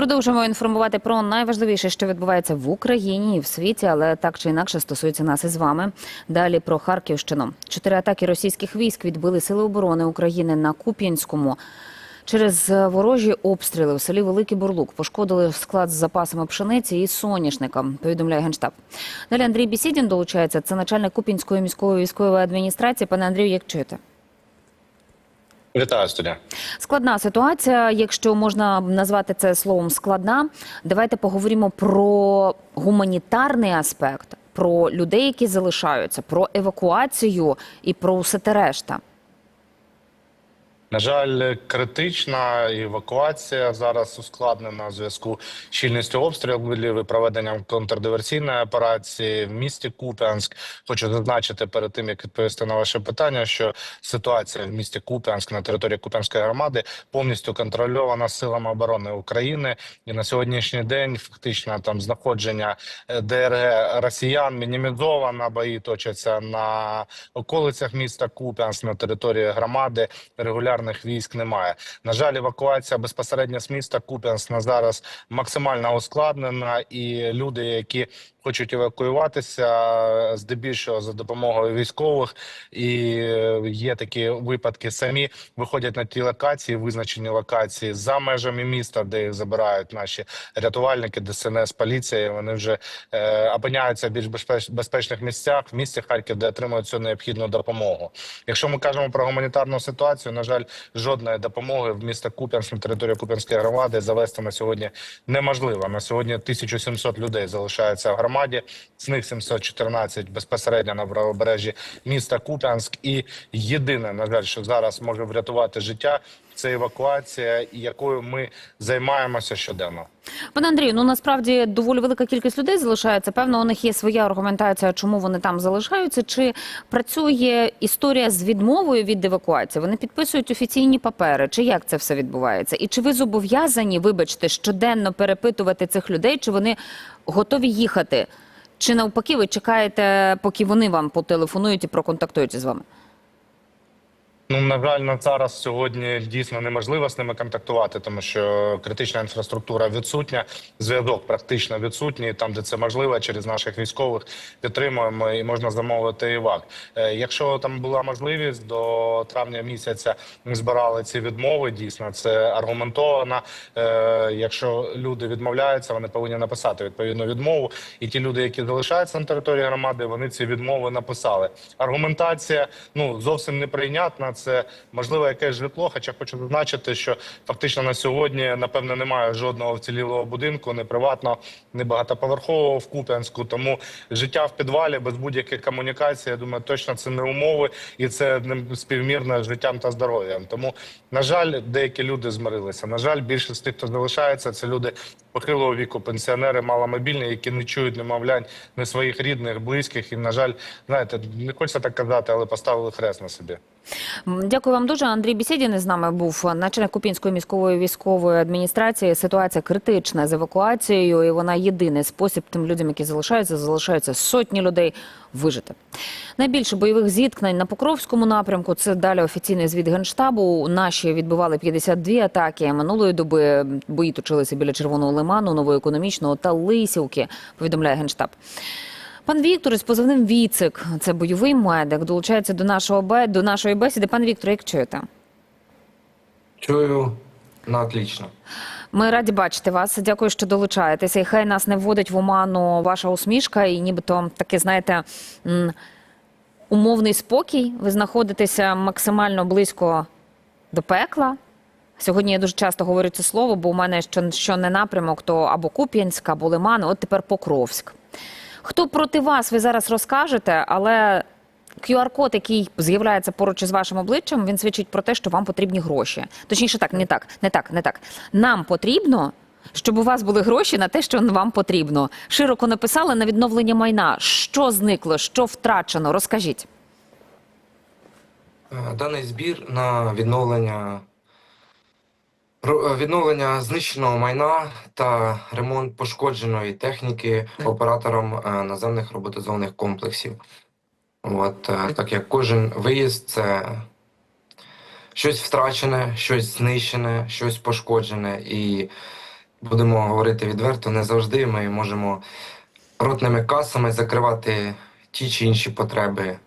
Продовжуємо інформувати про найважливіше, що відбувається в Україні і в світі, але так чи інакше стосується нас із вами. Далі про Харківщину. Чотири атаки російських військ відбили сили оборони України на Куп'янському. Через ворожі обстріли в селі Великий Бурлук пошкодили склад з запасами пшениці і соняшника. Повідомляє генштаб. Далі Андрій Бісідін долучається. Це начальник Куп'янської міської військової адміністрації. Пане Андрію, як чуєте? Вітаю студія. Складна ситуація, якщо можна назвати це словом складна. Давайте поговоримо про гуманітарний аспект, про людей, які залишаються, про евакуацію і про усе те решта. На жаль, критична евакуація зараз ускладнена в зв'язку з щільністю обстрілів і проведенням контрдиверсійної операції в місті Куп'янськ. Хочу зазначити перед тим, як відповісти на ваше питання, що ситуація в місті Куп'янськ на території Куп'янської громади повністю контрольована силами оборони України. І на сьогоднішній день фактично там знаходження е, ДРГ росіян мінімізовано, бої точаться на околицях міста Куп'янськ на території громади. Регулярних військ немає. На жаль, евакуація безпосередньо з міста Куп'янс на зараз максимально ускладнена, і люди, які хочуть евакуюватися, здебільшого за допомогою військових, і е, є такі випадки, самі виходять на ті локації, визначені локації за межами міста, де їх забирають наші рятувальники, ДСНС, поліція. Вони вже е, опиняються в більш безпеч, безпечних місцях в місті Харків, де отримують цю необхідну допомогу. Якщо ми кажемо про гуманітарну ситуацію, на жаль, жодної допомоги в місто Куп'янськ на території Куп'янської громади завести на сьогодні неможливо. На сьогодні 1700 людей залишаються в громаді, з них 714 безпосередньо на правобережжі міста Куп'янськ. І єдине, на жаль, що зараз може врятувати життя, це евакуація, якою ми займаємося щоденно. Пане Андрію, ну насправді доволі велика кількість людей залишається. Певно, у них є своя аргументація, чому вони там залишаються. Чи працює історія з відмовою від евакуації? Вони підписують офіційні папери. Чи як це все відбувається? І чи ви зобов'язані, вибачте, щоденно перепитувати цих людей, чи вони готові їхати? Чи навпаки, ви чекаєте, поки вони вам потелефонують і проконтактуються з вами? Ну, на жаль, на зараз сьогодні дійсно неможливо з ними контактувати, тому що критична інфраструктура відсутня, зв'язок практично відсутній. Там, де це можливо, через наших військових підтримуємо і можна замовити івак. Е, Якщо там була можливість до травня місяця, ми збирали ці відмови. Дійсно, це аргументовано. Е, Якщо люди відмовляються, вони повинні написати відповідну відмову. І ті люди, які залишаються на території громади, вони ці відмови написали. Аргументація ну зовсім неприйнятна. Це можливо якесь житло. Хоча хочу зазначити, що фактично на сьогодні напевне немає жодного вцілілого будинку, не приватного, не багатоповерхового в Куп'янську. Тому життя в підвалі без будь-яких комунікацій, я думаю, точно це не умови, і це не співмірно з життям та здоров'ям. Тому, на жаль, деякі люди змирилися. На жаль, більшість тих, хто залишається, це люди похилого віку, пенсіонери, маломобільні, які не чують немовлянь не своїх рідних, близьких. І на жаль, знаєте, не хочеться так казати, але поставили хрест на собі. Дякую вам дуже. Андрій Бісєдін із нами був начальник Купінської міської військової адміністрації. Ситуація критична з евакуацією, і вона єдиний спосіб тим людям, які залишаються, залишаються сотні людей вижити. Найбільше бойових зіткнень на Покровському напрямку. Це далі офіційний звіт генштабу. Наші відбивали 52 атаки. Минулої доби бої точилися біля Червоного лиману, новоекономічного та Лисівки. Повідомляє генштаб. Пан Віктор із позивним Віцик, це бойовий медик, долучається до нашого бе- до нашої бесіди. Пан Віктор, як чуєте? Чую на отлично. Ми раді бачити вас. Дякую, що долучаєтеся. І хай нас не вводить в оману ваша усмішка, і нібито таке, знаєте, умовний спокій. Ви знаходитеся максимально близько до пекла. Сьогодні я дуже часто говорю це слово, бо у мене що, що не напрямок, то або Куп'янськ, або Лиман, от тепер Покровськ. Хто проти вас, ви зараз розкажете, але QR-код, який з'являється поруч із вашим обличчям, він свідчить про те, що вам потрібні гроші. Точніше, так, не так, не так, не так. Нам потрібно, щоб у вас були гроші на те, що вам потрібно. Широко написали на відновлення майна. Що зникло, що втрачено? Розкажіть. Е, Даний збір на відновлення е, відновлення знищеного майна та ремонт пошкодженої техніки операторам е, наземних роботизованих комплексів. От, е, так як кожен виїзд це щось втрачене, щось знищене, щось пошкоджене. І будемо говорити відверто, не завжди ми можемо ротними касами закривати ті чи інші потреби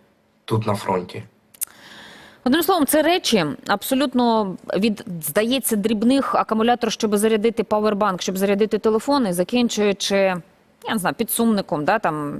тут на фронті. Одним словом, це речі абсолютно від здається дрібних акумулятор, щоб зарядити павербанк, щоб зарядити телефони, закінчуючи. Я не знаю, підсумником, да, там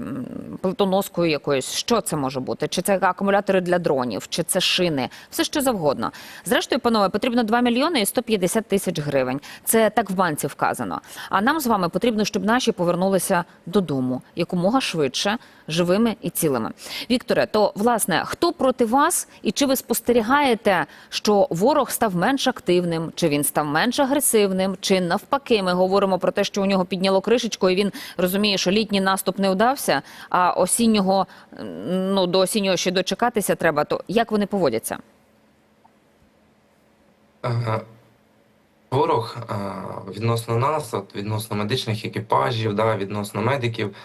плитоноскою якоюсь. Що це може бути? Чи це акумулятори для дронів, чи це шини, все що завгодно. Зрештою, панове, потрібно 2 мільйони і 150 тисяч гривень. Це так в банці вказано. А нам з вами потрібно, щоб наші повернулися додому якомога швидше, живими і цілими. Вікторе, то власне, хто проти вас, і чи ви спостерігаєте, що ворог став менш активним, чи він став менш агресивним, чи навпаки, ми говоримо про те, що у нього підняло кришечку, і він розуміє, що літній наступ не вдався, а осіннього ну до осіннього ще дочекатися треба. То як вони поводяться? Е, Ворог е, відносно нас, відносно медичних екіпажів, да, відносно медиків,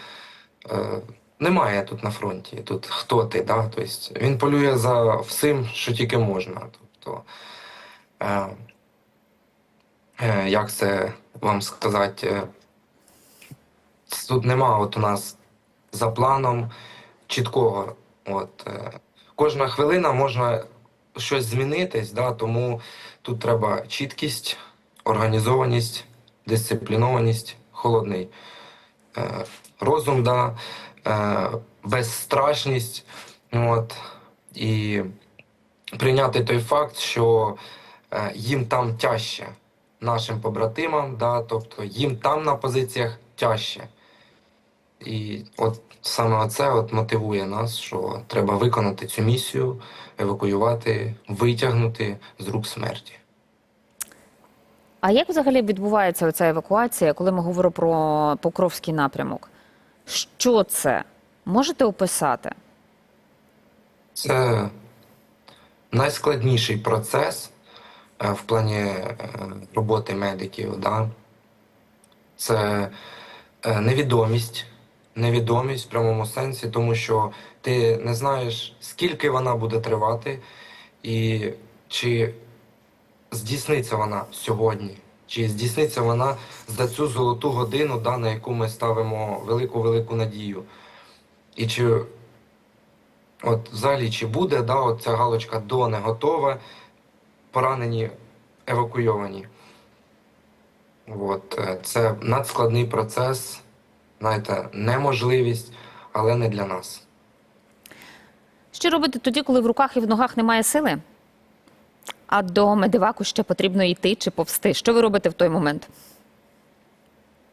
е, немає тут на фронті. Тут хто ти, да? Тобто він полює за всім, що тільки можна. Тобто, як це вам сказати, тут нема от у нас за планом чіткого. От, е, кожна хвилина можна щось змінитись, да, тому тут треба чіткість, організованість, дисциплінованість, холодний е, розум, да, е, безстрашність. От, і прийняти той факт, що е, їм там тяжче, нашим побратимам, да, тобто їм там на позиціях тяжче. І от саме це от мотивує нас, що треба виконати цю місію, евакуювати, витягнути з рук смерті. А як взагалі відбувається ця евакуація, коли ми говоримо про Покровський напрямок? Що це? Можете описати? Це найскладніший процес е, в плані е, роботи медиків. Да? Це е, невідомість, невідомість в прямому сенсі, тому що ти не знаєш, скільки вона буде тривати, і чи здійсниться вона сьогодні, чи здійсниться вона за цю золоту годину, да, на яку ми ставимо велику-велику надію. І чи От взагалі, чи буде да, от ця галочка до не готове, поранені евакуйовані. От, е, це надскладний процес, знаєте, неможливість, але не для нас. Що робити тоді, коли в руках і в ногах немає сили? А до медиваку ще потрібно йти чи повсти. Що ви робите в той момент?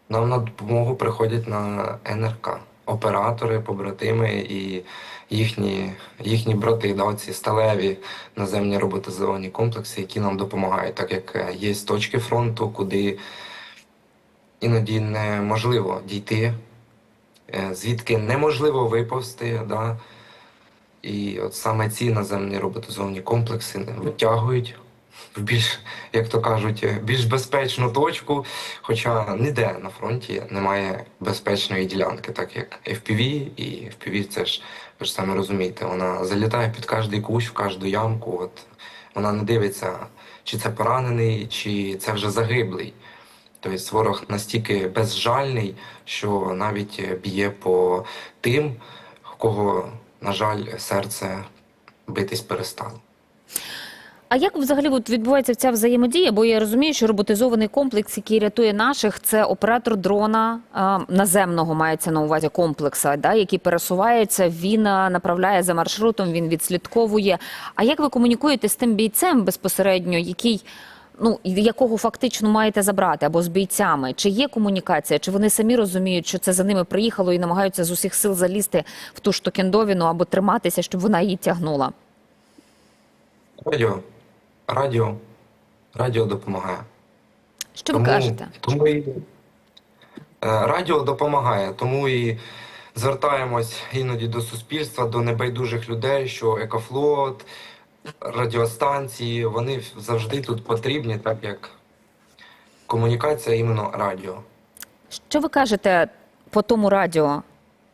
Нам на допомогу приходять на НРК. Оператори, побратими і їхні, їхні брати, да, ці сталеві наземні роботизовані комплекси, які нам допомагають, так як е, є точки фронту, куди іноді неможливо дійти, е, звідки неможливо виповзти. Да? І от саме ці наземні роботизовані комплекси витягують в більш, як то кажуть, більш безпечну точку. Хоча ніде на фронті немає безпечної ділянки, так як FPV, і FPV це ж ви ж самі розумієте, вона залітає під кожний кущ, в кожну ямку. От вона не дивиться, чи це поранений, чи це вже загиблий. Тобто ворог настільки безжальний, що навіть б'є по тим, в кого, на жаль, серце битись перестало. А як взагалі от відбувається ця взаємодія? Бо я розумію, що роботизований комплекс, який рятує наших, це оператор дрона наземного мається на увазі комплекса, да, який пересувається, він направляє за маршрутом, він відслідковує. А як ви комунікуєте з тим бійцем безпосередньо, який ну якого фактично маєте забрати, або з бійцями? Чи є комунікація? Чи вони самі розуміють, що це за ними приїхало і намагаються з усіх сил залізти в ту штукендовіну або триматися, щоб вона її тягнула? Радіо, радіо, радіо допомагає. Що ви кажете? Тому і, е, радіо допомагає, тому і звертаємось іноді до суспільства, до небайдужих людей, що екофлот, радіостанції, вони завжди тут потрібні, так як комунікація іменно радіо. Що ви кажете по тому радіо,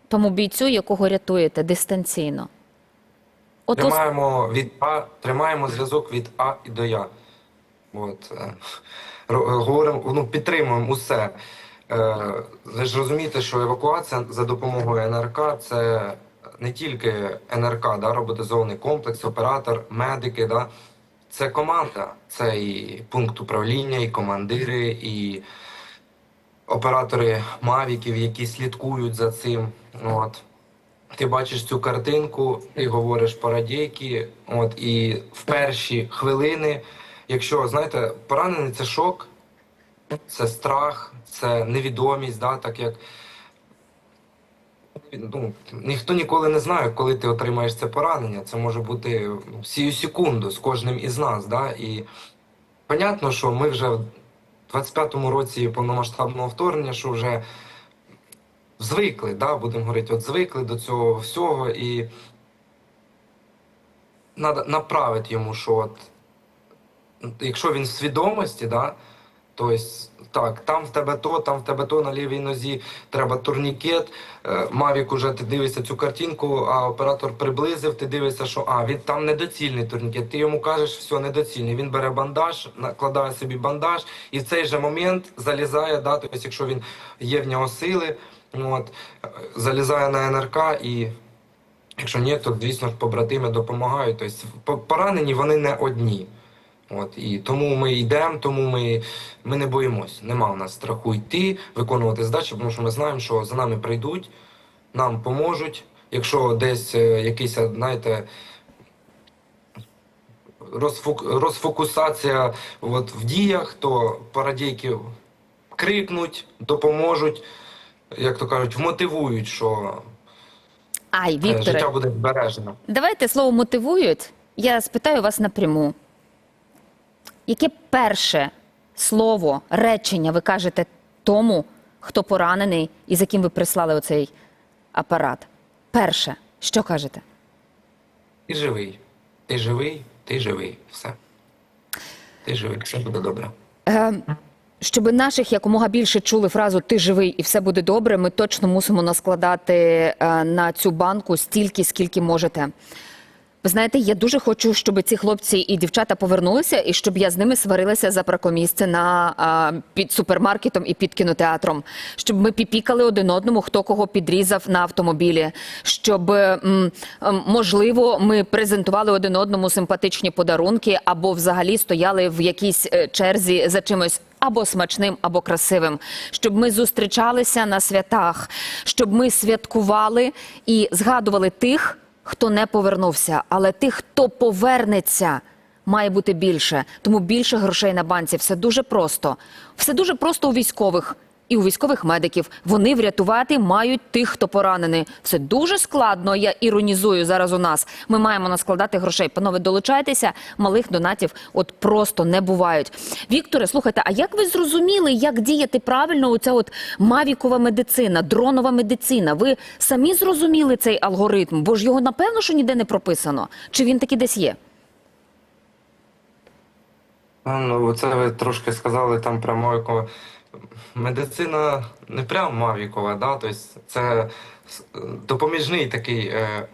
тому бійцю, якого рятуєте дистанційно? От Тримаємо від А, тримаємо зв'язок від А і до Я. От. е, говоримо, ну, підтримуємо усе. Е, ви ж розумієте, що евакуація за допомогою НРК це не тільки НРК, да, роботизований комплекс, оператор, медики. Да, це команда, це і пункт управління, і командири, і оператори мавіків, які слідкують за цим. От. Ти бачиш цю картинку, ти говориш парадійки, от і в перші хвилини, якщо знаєте, поранений це шок, це страх, це невідомість, да, так як ну, ніхто ніколи не знає, коли ти отримаєш це поранення. Це може бути ну, секунду з кожним із нас. Да, і понятно, що ми вже в 25-му році повномасштабного вторгнення, що вже звикли, да, будемо говорити, от звикли до цього всього і направити йому, що от, якщо він в свідомості, да, то есть, так, там в тебе то, там в тебе то на лівій нозі, треба турнікет. Е, Мавік уже ти дивишся цю картинку, а оператор приблизив, ти дивишся, що а, він там недоцільний турнікет. Ти йому кажеш, все, недоцільний. Він бере бандаж, накладає собі бандаж, і в цей же момент залізає, да, тобто, якщо він є в нього сили, от, залізає на НРК і. Якщо ні, то звісно ж побратими допомагають. Тобто поранені вони не одні. От і тому ми йдемо, тому ми, ми не боїмось. Нема в нас страху йти, виконувати задачі, тому що ми знаємо, що за нами прийдуть, нам поможуть. Якщо десь е, якийсь, знаєте, розфок, розфокусація от, в діях, то парадійки крикнуть, допоможуть, як то кажуть, вмотивують, що Ай, е, Вікторе, життя буде збережено. давайте слово мотивують. Я спитаю вас напряму. Яке перше слово, речення ви кажете тому, хто поранений і за ким ви прислали оцей апарат? Перше, що кажете? Ти живий. Ти живий, ти живий. Все. Ти живий, все буде добре. Е, щоб наших якомога більше чули фразу Ти живий і все буде добре, ми точно мусимо наскладати е, на цю банку стільки, скільки можете. Ви знаєте, я дуже хочу, щоб ці хлопці і дівчата повернулися, і щоб я з ними сварилася за паркомісце на а, під супермаркетом і під кінотеатром, щоб ми піпікали один одному, хто кого підрізав на автомобілі, щоб м, можливо ми презентували один одному симпатичні подарунки, або взагалі стояли в якійсь е, черзі за чимось. Або смачним, або красивим, щоб ми зустрічалися на святах, щоб ми святкували і згадували тих, хто не повернувся, але тих, хто повернеться, має бути більше. Тому більше грошей на банці. Все дуже просто. Все дуже просто у військових і у військових медиків. Вони врятувати мають тих, хто поранений. Все дуже складно. Я іронізую зараз. У нас ми маємо наскладати грошей. Панове, долучайтеся. Малих донатів от просто не бувають. Вікторе, слухайте, а як ви зрозуміли, як діяти правильно? Оця от мавікова медицина, дронова медицина? Ви самі зрозуміли цей алгоритм? Бо ж його напевно, що ніде не прописано. Чи він таки десь є? Ну, це ви трошки сказали там Мавікова. Медицина не прям Мавікова, да? тобто це допоміжний такий, е,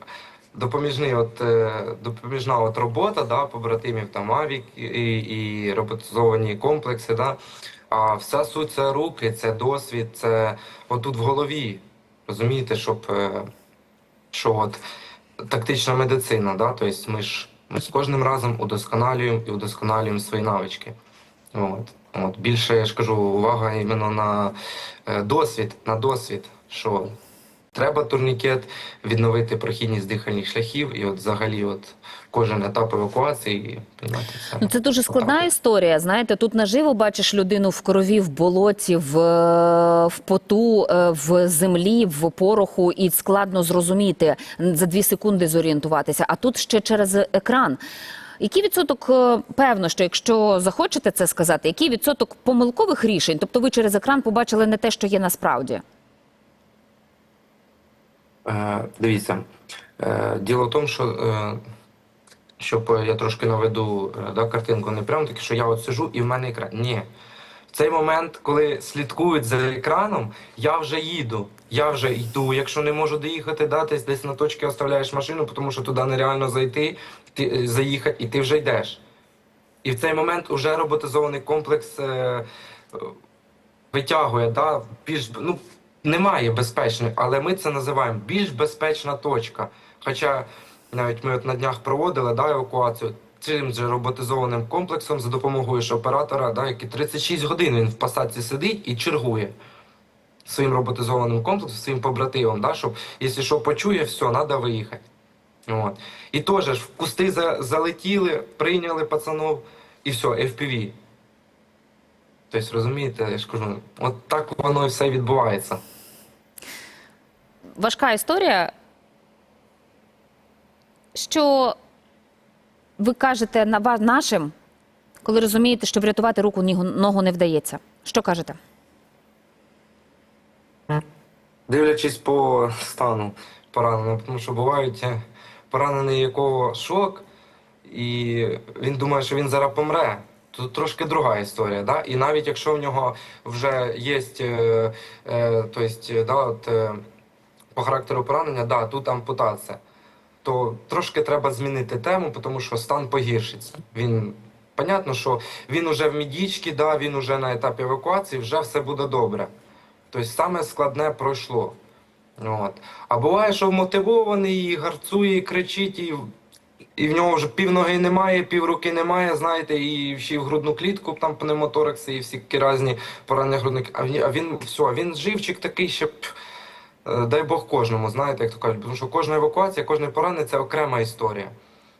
допоміжний от, е, допоміжна от робота да, побратимів там Мавік і, і роботизовані комплекси. Да? А вся суть це руки, це досвід, це отут в голові. Розумієте, щоб е, що от тактична медицина, да? тобто ми ж ми з кожним разом удосконалюємо і удосконалюємо свої навички. От. От. Більше я ж кажу, увага іменно на е, досвід, на досвід, що треба турнікет, відновити прохідність дихальних шляхів, і от взагалі от кожен етап евакуації приймати. Ну це дуже складна Отак історія. Знаєте, тут наживо бачиш людину в крові, в болоті, в, е, в поту, е, в землі, в пороху, і складно зрозуміти за дві секунди зорієнтуватися. А тут ще через екран. Який відсоток, е, певно, що якщо захочете це сказати, який відсоток помилкових рішень? Тобто ви через екран побачили не те, що є насправді? Е, дивіться, е, діло в тому, що щоб я трошки наведу да, картинку, не прямо таки, що я от сижу і в мене екран. Ні. В цей момент, коли слідкують за екраном, я вже їду. Я вже йду. Якщо не можу доїхати, да, десь на точці оставляєш машину, тому що туди нереально зайти, ти, е, заїхати, і ти вже йдеш. І в цей момент уже роботизований комплекс е, е, витягує, да, більш ну, немає безпечної, але ми це називаємо більш безпечна точка. Хоча навіть ми от на днях проводили да, евакуацію цим же роботизованим комплексом за допомогою ж оператора, да, який 36 годин він в посадці сидить і чергує своїм роботизованим комплексом, своїм побратимом, да, щоб, якщо що почує, все, треба виїхати. От. І теж ж в кусти за, залетіли, прийняли пацанов, і все, FPV. Тобто, розумієте, я ж кажу, от так воно і все відбувається. Важка історія. Що ви кажете на нашим, коли розумієте, що врятувати руку ногу не вдається? Що кажете? Дивлячись по стану пораненого, тому що бувають е, поранений, якого шок, і він думає, що він зараз помре. Тут трошки друга історія. Да? І навіть якщо в нього вже є е, е, то есть, е, да, от, е, по характеру поранення, да, тут ампутація, то трошки треба змінити тему, тому що стан погіршиться. Він понятно, що він уже в мідічці, да, він уже на етапі евакуації, вже все буде добре. Тобто саме складне пройшло. От. А буває, що вмотивований, і гарцує, і кричить, і, і в нього вже півноги немає, півруки немає, знаєте, і ще в грудну клітку, там пневмоторакси, і всі різні поранення грудних. А він, а він все, він живчик такий ще. е, Дай Бог кожному, знаєте, як то кажуть, тому що кожна евакуація, кожне поранення це окрема історія.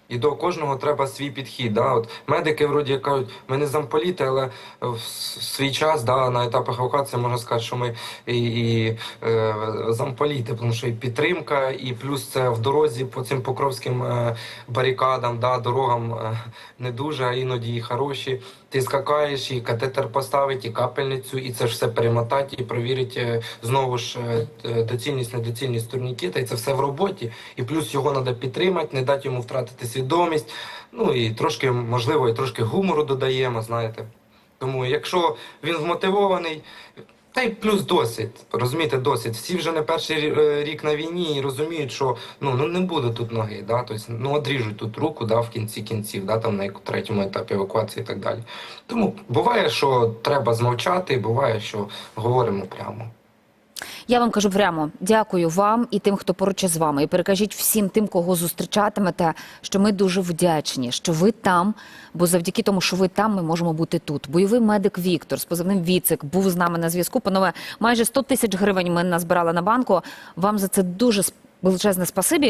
І до кожного треба свій підхід. Да? От медики вроді кажуть, ми не замполіти, але в свій час да, на етапах евакуації можна сказати, що ми і, і е, замполіти, тому що і підтримка, і плюс це в дорозі по цим покровським е, барикадам, да, дорогам е, не дуже, а іноді і хороші. Ти скакаєш, і катетер поставить, і капельницю, і це ж все перемотати, і провірити е, знову ж е, доцільність, недоцільність турнікета, і це все в роботі. І плюс його треба підтримати, не дати йому втратити свідомість. Ну і трошки, можливо, і трошки гумору додаємо, знаєте. Тому якщо він вмотивований, та й плюс досвід, розумієте, досвід. Всі вже не перший е, рік на війні і розуміють, що ну, ну не буде тут ноги, да? тобто, ну одріжуть тут руку да, в кінці кінців, да, там на третьому етапі евакуації і так далі. Тому буває, що треба змовчати, буває, що говоримо прямо. Я вам кажу прямо дякую вам і тим, хто поруч із вами. І перекажіть всім тим, кого зустрічатимете, що ми дуже вдячні, що ви там. Бо завдяки тому, що ви там, ми можемо бути тут. Бойовий медик Віктор з позивним Віцик був з нами на зв'язку. Панове, майже 100 тисяч гривень ми назбирали на банку. Вам за це дуже величезне спасибі.